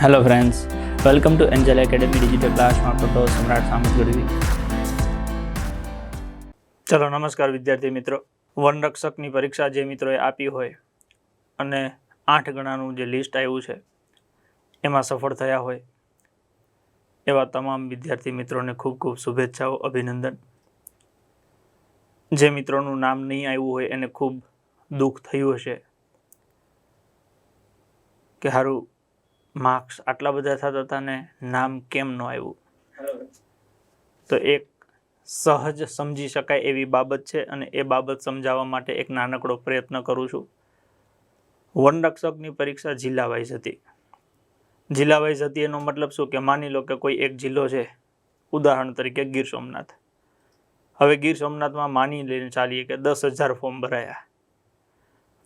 Hello friends welcome to angel academy digital ક્લાસમાં તો સમ્રાટ સામત ગઢવી ચલો, નમસ્કાર વિદ્યાર્થી મિત્રો. વનરક્ષકની પરીક્ષા જે મિત્રોએ આપી હોય અને આઠ ગણાનું જે લિસ્ટ આવ્યું છે, એમાં સફળ થયા હોય, એવા તમામ વિદ્યાર્થી મિત્રોને ખૂબ ખૂબ શુભેચ્છાઓ, અભિનંદન. જે મિત્રોનું નામ નહીં આવ્યું હોય, એને ખૂબ દુઃખ થયું હશે કે સારું માર્ક્સ આટલા બધા થતા હતા ને નામ કેમ ન આવ્યું? તો એક સહજ સમજી શકાય એવી બાબત છે અને એ બાબત સમજાવવા માટે એક નાનકડો પ્રયત્ન કરું છું. વનરક્ષકની પરીક્ષા જિલ્લા વાઇઝ હતી. જિલ્લા વાઇઝ હતી એનો મતલબ શું કે માની લો કે કોઈ એક જિલ્લો છે. ઉદાહરણ તરીકે ગીર સોમનાથ. હવે ગીર સોમનાથમાં માની લઈને ચાલીએ કે દસ હજાર ફોર્મ ભરાયા.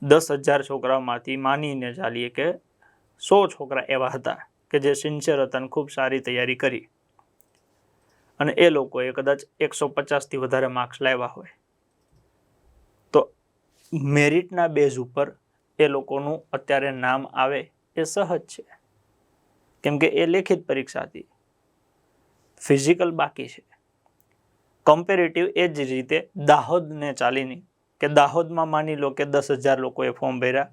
દસ હજાર છોકરામાંથી માનીને ચાલીએ કે સો છોકરા એવા હતા કે જે સિન્સિયર હતા અને ખૂબ સારી તૈયારી કરી. અને એ લોકોએ કદાચ એકસો પચાસથી વધારે માર્ક્સ લાવ્યા હોય. તો મેરિટના બેઝ ઉપર એ લોકોનું અત્યારે નામ આવે એ સહજ છે. કેમ કે એ લેખિત પરીક્ષા હતી. ફિઝિકલ બાકી છે. કમ્પેરેટિવ એ જ રીતે દાહોદને ચાલીની કે દાહોદમાં માની લો કે દસ હજાર લોકોએ ફોર્મ ભર્યા.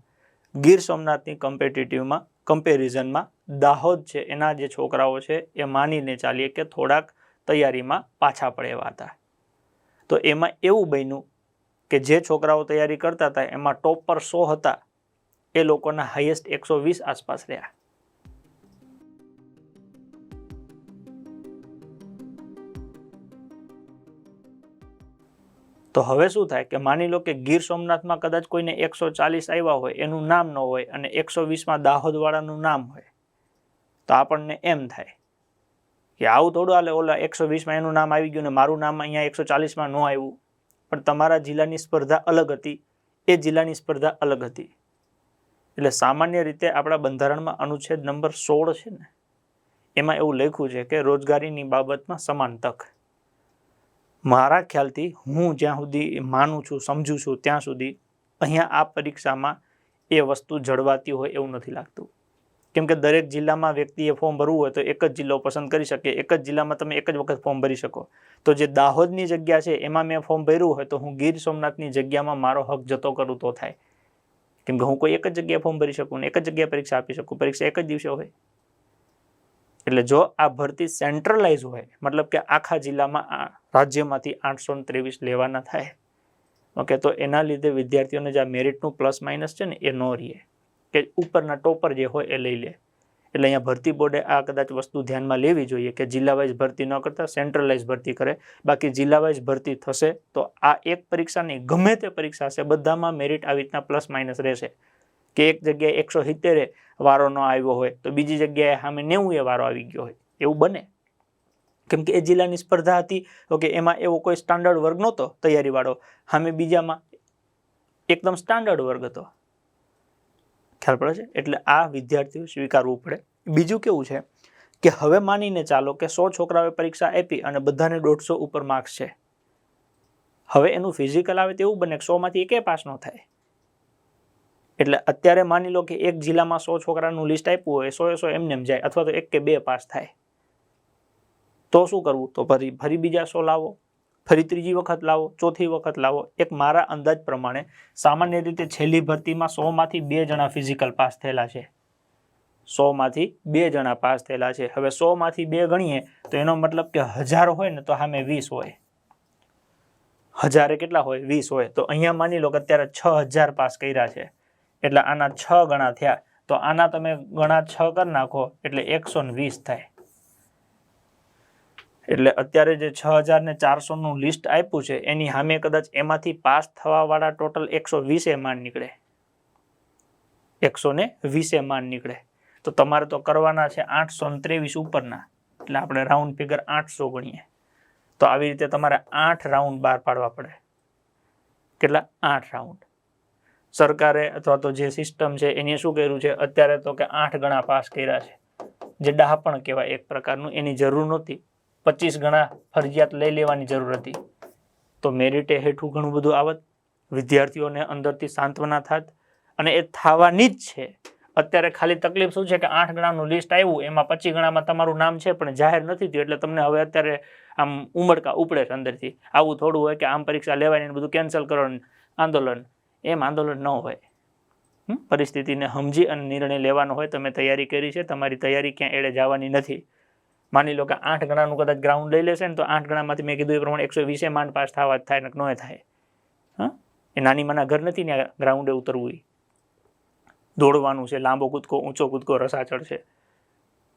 ગીર સોમનાથની કમ્પિટિટિવમાં કમ્પેરિઝનમાં દાહોદ છે, એના જે છોકરાઓ છે, એ માનીને ચાલીએ કે થોડાક તૈયારીમાં પાછા પડેવા હતા. તો એમાં એવું બન્યું કે જે છોકરાઓ તૈયારી કરતા હતા, એમાં ટોપ પર સો હતા, એ લોકોના હાઈએસ્ટ એકસો વીસ આસપાસ રહ્યા. તો હવે શું થાય કે માની લો કે ગીર સોમનાથમાં કદાચ કોઈને એકસો ચાલીસ આવ્યા હોય, એનું નામ ન હોય અને એકસો વીસમાં દાહોદવાળાનું નામ હોય, તો આપણને એમ થાય કે આવું થોડું હાલે, ઓલા એકસો વીસમાં એનું નામ આવી ગયું ને મારું નામ અહીંયા એકસો ચાલીસમાં ન આવ્યું. પણ તમારા જિલ્લાની સ્પર્ધા અલગ હતી, એ જિલ્લાની સ્પર્ધા અલગ હતી. એટલે સામાન્ય રીતે આપણા બંધારણમાં અનુચ્છેદ નંબર સોળ છે ને, એમાં એવું લખ્યું છે કે રોજગારીની બાબતમાં સમાન તક. મારા ખ્યાલથી હું જ્યાં સુધી માનું છું, સમજું છું, ત્યાં સુધી અહીંયા આ પરીક્ષામાં એ વસ્તુ જળવાતી હોય એવું નથી લાગતું. કેમ કે દરેક જિલ્લામાં વ્યક્તિએ ફોર્મ ભરવું હોય તો એક જ જિલ્લો પસંદ કરી શકે. એક જ જિલ્લામાં તમે એક જ વખત ફોર્મ ભરી શકો. તો જે દાહોદની જગ્યા છે, એમાં મેં ફોર્મ ભર્યું હોય તો હું ગીર સોમનાથની જગ્યામાં મારો હક જતો કરું તો થાય. કેમ કે હું કોઈ એક જ જગ્યાએ ફોર્મ ભરી શકું ને એક જ જગ્યાએ પરીક્ષા આપી શકું. પરીક્ષા એક જ દિવસે હોય. એટલે જો આ ભરતી સેન્ટ્રલાઇઝ હોય, મતલબ કે આખા જિલ્લામાં રાજ્યમાંથી આઠસો ત્રેવીસ લેવાના થાય, ઓકે, તો એના લીધે વિદ્યાર્થીઓને જે આ મેરિટનું પ્લસ માઇનસ છે ને, એ ન રહે. કે ઉપરના ટોપર જે હોય એ લઈ લે. એટલે અહીંયા ભરતી બોર્ડે આ કદાચ વસ્તુ ધ્યાનમાં લેવી જોઈએ કે જિલ્લા વાઇઝ ભરતી ન કરતા સેન્ટ્રલાઇઝ ભરતી કરે. બાકી જિલ્લા વાઇઝ ભરતી થશે તો આ એક પરીક્ષાની ગમે તે પરીક્ષા છે બધામાં મેરિટ આવી રીતના પ્લસ માઇનસ રહેશે. કે એક જગ્યાએ એકસો સિત્તેરે વારો ન આવ્યો હોય, તો બીજી જગ્યાએ સામે નેવું એ વારો આવી ગયો હોય. એવું બને? કેમ કે એ જિલ્લાની સ્પર્ધા હતી ઓકે એમાં એવો કોઈ સ્ટાન્ડર્ડ વર્ગ નહોતો તૈયારીવાળો. સામે બીજામાં એકદમ સ્ટાન્ડર્ડ વર્ગ હતો. ખ્યાલ પડે છે? એટલે આ વિદ્યાર્થીઓ સ્વીકારવું પડે. બીજું કેવું છે કે હવે માનીને ચાલો કે સો છોકરાઓએ પરીક્ષા આપી અને બધાને દોઢસો ઉપર માર્ક્સ છે. હવે એનું ફિઝિકલ આવે તેવું બને કે સોમાંથી એકે પાસ ન થાય. એટલે અત્યારે માની લો કે એક જિલ્લામાં સો છોકરાનું લિસ્ટ આપ્યું હોય, સો સો એમને એમ જાય, અથવા તો એક કે બે પાસ થાય. તો શું કરવું? તો ફરી ફરી બીજા સો લાવો, ફરી ત્રીજી વખત લાવો, ચોથી વખત લાવો. એક મારા અંદાજ પ્રમાણે સામાન્ય રીતે છેલ્લી ભરતીમાં સોમાંથી બે જણા ફિઝિકલ પાસ થયેલા છે. સોમાંથી બે જણા પાસ થયેલા છે. હવે સોમાંથી બે ગણીએ, તો એનો મતલબ કે હજાર હોય ને તો સામે વીસ હોય. હજારે કેટલા હોય? વીસ હોય. તો અહીંયા માની લો કે અત્યારે છ હજાર પાસ કર્યા છે. એટલે આના છ ગણા થયા, તો આના તમે ગણા છ કરી નાખો, એટલે એકસો વીસ થાય. એટલે અત્યારે જે છ હજાર ને ચારસોનું લિસ્ટ આપ્યું છે, એની સામે કદાચ એમાંથી પાસ થવાવાળા ટોટલ એકસો વીસે માન નીકળે. એકસો ને વીસે માન નીકળે. તો તમારે તો કરવાના છે આઠસો ને ત્રેવીસ ઉપરના, એટલે આપણે રાઉન્ડ ફિગર આઠસો ગણીએ. તો આવી રીતે તમારે આઠ રાઉન્ડ બહાર પાડવા પડે. કેટલા? આઠ રાઉન્ડ સરકારે અથવા તો જે સિસ્ટમ છે, એને શું કર્યું છે? અત્યારે તો કે આઠ ગણા પાસ કર્યા છે. જે ડહાપણ કહેવાય એક પ્રકારનું. એની જરૂર નહોતી. પચીસ ગણા ફરજિયાત લઈ લેવાની જરૂર હતી. તો મેરિટે હેઠું ઘણું બધું આવત. વિદ્યાર્થીઓને અંદરથી સાંત્વના થાત. અને એ થવાની જ છે. અત્યારે ખાલી તકલીફ શું છે કે આઠ ગણાનું લિસ્ટ આવ્યું. એમાં પચીસ ગણામાં તમારું નામ છે, પણ જાહેર નથી થયું. એટલે તમને હવે અત્યારે આમ ઉમળકા ઉપડે છે અંદરથી. આવું થોડું હોય કે આમ પરીક્ષા લેવાય ને બધું કેન્સલ કરો આંદોલન. એમ આંદોલન ન હોય? પરિસ્થિતિને સમજી અને નિર્ણય લેવાનો હોય તમે તૈયારી કરી છે, તમારી તૈયારી ક્યાં એડે જવાની નથી. માની લો કે આઠ ગણાનું કદાચ ગ્રાઉન્ડ લઈ લેશે ને તો આઠ ગણામાંથી મેં કીધું એ પ્રમાણે એકસો વીસે માંડ પાસ થવા થાય ને ન થાય. હા એ નાની માના ઘર નથી ને ગ્રાઉન્ડે ઉતરવું. દોડવાનું છે, લાંબો કૂદકો, ઊંચો કૂદકો, રસાચળ છે.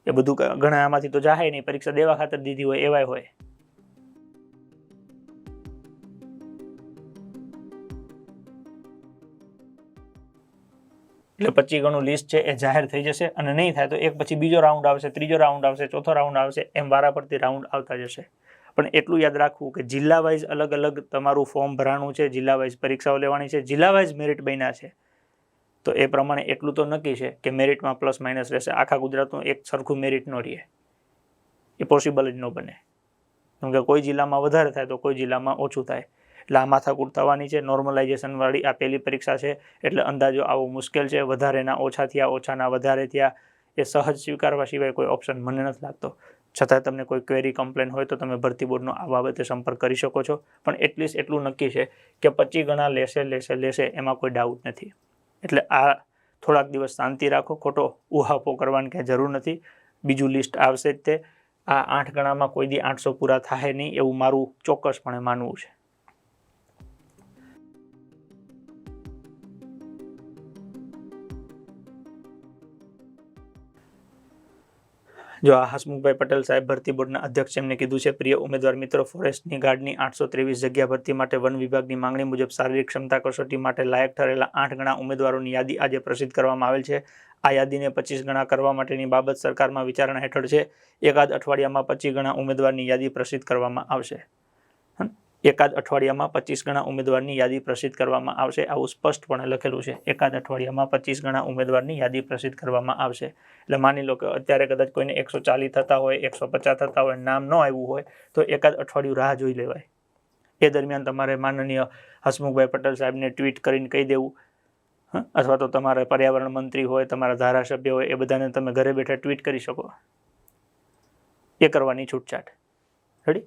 એ બધું ઘણા આમાંથી તો જાહે નહીં, પરીક્ષા દેવા ખાતર દીધી હોય, એવાય હોય. એટલે પચીસ ગણું લિસ્ટ છે એ જાહેર થઈ જશે અને નહીં થાય તો એક પછી બીજો રાઉન્ડ આવશે, ત્રીજો રાઉન્ડ આવશે, ચોથો રાઉન્ડ આવશે, એમ વારાફરતી રાઉન્ડ આવતા જશે. પણ એટલું યાદ રાખવું કે જિલ્લા વાઇઝ અલગ અલગ તમારું ફોર્મ ભરાણું છે જિલ્લા વાઇઝ પરીક્ષાઓ લેવાની છે જિલ્લા વાઇઝ મેરિટ બન્યા છે. તો એ પ્રમાણે એટલું તો નક્કી છે કે મેરિટમાં પ્લસ માઇનસ રહેશે. આખા ગુજરાતનું એક સરખું મેરિટ ન રહે. એ પોસિબલ જ ન બને. કેમ કે કોઈ જિલ્લામાં વધારે થાય તો કોઈ જિલ્લામાં ઓછું થાય. એટલે આ માથાકૂટ છે નોર્મલાઇઝેશનવાળી આ પહેલી પરીક્ષા છે. એટલે અંદાજો આવો મુશ્કેલ છે વધારેના ઓછા થયા ઓછાના વધારે થયા, એ સહજ સ્વીકારવા સિવાય કોઈ ઓપ્શન મને નથી લાગતો. છતાં તમને કોઈ ક્વેરી કમ્પ્લેન હોય તો તમે ભરતી બોર્ડનો આ બાબતે સંપર્ક કરી શકો છો. પણ એટલીસ્ટ એટલું નક્કી છે કે પચીસ ગણા લેશે લેશે લેશે એમાં કોઈ ડાઉટ નથી. એટલે આ થોડાક દિવસ શાંતિ રાખો, ખોટો ઉહાપો કરવાની ક્યાંય જરૂર નથી. બીજું લિસ્ટ આવશે જ તે. આ આઠ ગણામાં કોઈ દી આઠસો પૂરા થાય નહીં એવું મારું ચોક્કસપણે માનવું છે. જો આ હસમુખભાઈ પટેલ સાહેબ ભરતી બોર્ડના અધ્યક્ષ એમને કીધું છે, પ્રિય ઉમેદવાર મિત્રો, ફોરેસ્ટની ગાર્ડની આઠસો ત્રેવીસ જગ્યા ભરતી માટે વન વિભાગની માંગણી મુજબ શારીરિક ક્ષમતા કસોટી માટે લાયક ઠરેલા આઠ ગણા ઉમેદવારોની યાદી આજે પ્રસિદ્ધ કરવામાં આવેલ છે આ યાદીને પચીસ ગણા કરવા માટેની બાબત સરકારમાં વિચારણા હેઠળ છે એકાદ અઠવાડિયામાં પચીસ ગણા ઉમેદવારની યાદી પ્રસિદ્ધ કરવામાં આવશે? એકાદ અઠવાડિયામાં પચીસ ગણા ઉમેદવારની યાદી પ્રસિદ્ધ કરવામાં આવશે. આવું સ્પષ્ટપણે લખેલું છે. એકાદ અઠવાડિયામાં પચીસ ગણા ઉમેદવારની યાદી પ્રસિદ્ધ કરવામાં આવશે. એટલે માની લો કે અત્યારે કદાચ કોઈને એકસો ચાલીસ થતા હોય, એકસો પચાસ થતા હોય, નામ ન આવ્યું હોય, તો એકાદ અઠવાડિયું રાહ જોઈ લેવાય. એ દરમિયાન તમારે માનનીય હસમુખભાઈ પટેલ સાહેબને ટ્વીટ કરીને કહી દેવું? અથવા તો તમારે પર્યાવરણ મંત્રી હોય, તમારા ધારાસભ્ય હોય, એ બધાને તમે ઘરે બેઠા ટ્વીટ કરી શકો. એ કરવાની છૂટછાટ. રેડી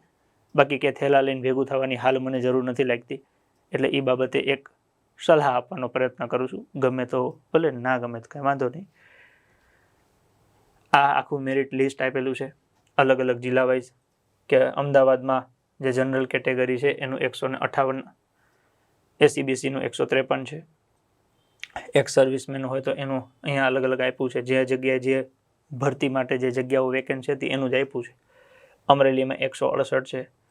બાકી કે થેલા લઈને ભેગું થવાની હાલ મને જરૂર નથી લાગતી. એટલે એ બાબતે એક સલાહ આપવાનો પ્રયત્ન કરું છું. ગમે તો ભલે, ના ગમે તો કંઈ વાંધો નહીં. આ આખું મેરિટ લિસ્ટ આપેલું છે. અલગ અલગ જિલ્લા વાઇઝ કે અમદાવાદમાં જે જનરલ કેટેગરી છે, એનું એકસો ને અઠાવન એસીબીસીનું એકસો ત્રેપન છે. એક સર્વિસમેન હોય તો એનું અહીંયા અલગ અલગ આપ્યું છે. જે જગ્યાએ જે ભરતી માટે જે જગ્યાઓ વેકેન્ટ છે, તે એનું જ આપ્યું છે. અમરેલીમાં એકસો અડસઠ છે.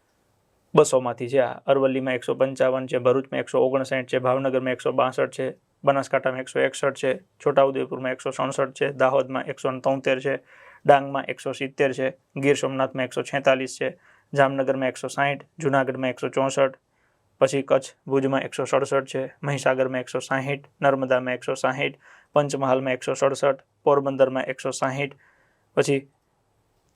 બસોમાંથી છે. આ અરવલ્લીમાં એકસો પંચાવન છે, ભરૂચમાં એકસો ઓગણસાઠ છે, ભાવનગરમાં એકસો બાસઠ છે, બનાસકાંઠામાં એકસો એકસઠ છે, છોટાઉદેપુરમાં એકસો સડસઠ છે, દાહોદમાં એકસો તોતેર છે, ડાંગમાં એકસો સિત્તેર છે, ગીર સોમનાથમાં એકસો છેતાલીસ છે, જામનગરમાં એકસો સાહીઠ જુનાગઢમાં એકસો ચોસઠ, પછી કચ્છ ભુજમાં એકસો સડસઠ છે, મહીસાગરમાં એકસો સાહીઠ, નર્મદામાં એકસો સાહીઠ, પંચમહાલમાં એકસો સડસઠ, પોરબંદરમાં એકસો સાહીઠ, પછી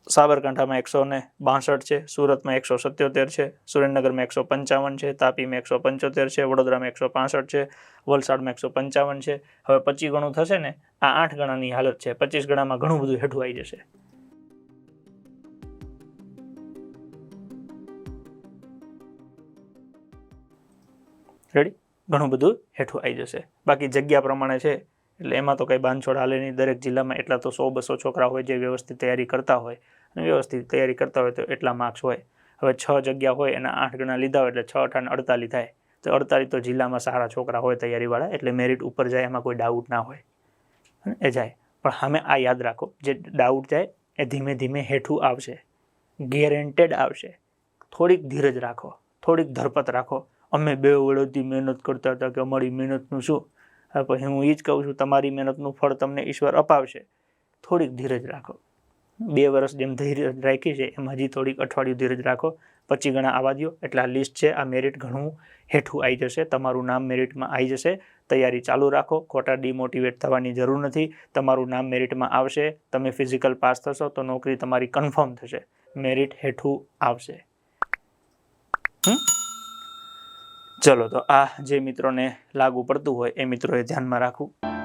સાબરકાંઠામાં એકસો ને બાસઠ છે, સુરતમાં એકસો સત્યોતેર છે, સુરેન્દ્રનગરમાં એકસો પંચાવન છે, તાપીમાં એકસો પંચોતેર છે, વડોદરામાં એકસો પાસઠ છે, વલસાડમાં એકસો પંચાવન છે. હવે પચીસ ગણું થશે ને, આ આઠ ગણાની હાલત છે. પચીસ ગણામાં ઘણું બધું હેઠું આવી જશે. રેડી ઘણું બધું હેઠું આવી જશે. બાકી જગ્યા પ્રમાણે છે, એટલે એમાં તો કંઈ બાંધછોડ હાલે નહીં. દરેક જિલ્લામાં એટલા તો સો બસો છોકરા હોય જે વ્યવસ્થિત તૈયારી કરતા હોય. વ્યવસ્થિત તૈયારી કરતા હોય તો એટલા માર્ક્સ હોય. હવે છ જગ્યા હોય એના આઠ ગણા લીધા હોય એટલે છ અઠાને અડતાલીસ થાય. તો અડતાલીસ તો જિલ્લામાં સારા છોકરા હોય તૈયારીવાળા, એટલે મેરિટ ઉપર જાય, એમાં કોઈ ડાઉટ ના હોય. એ જાય. પણ અમે આ યાદ રાખો, જે ડાઉટ જાય એ ધીમે ધીમે હેઠું આવશે. ગેરેન્ટેડ આવશે. થોડીક ધીરજ રાખો, થોડીક ધરપત રાખો. અમે બે વડોથી મહેનત કરતા હતા કે અમારી મહેનતનું શું? પછી હું એ જ કહું છું, તમારી મહેનતનું ફળ તમને ઈશ્વર અપાવશે. થોડીક ધીરજ રાખો. બે વર્ષ જેમ ધીરજ રાખી છે, એમ હજી થોડીક અઠવાડિયું ધીરજ રાખો. પચી ગણા આવવા દો એટલે આ લિસ્ટ છે, આ મેરિટ ઘણું હેઠું આવી જશે. તમારું નામ મેરિટમાં આવી જશે. તૈયારી ચાલુ રાખો. ખોટા ડિમોટિવેટ થવાની જરૂર નથી. તમારું નામ મેરિટમાં આવશે. તમે ફિઝિકલ પાસ થશો, તો નોકરી તમારી કન્ફર્મ થશે. મેરિટ હેઠું આવશે? ચલો, તો આ જે મિત્રોને લાગુ પડતું હોય, એ મિત્રોએ ધ્યાનમાં રાખવું.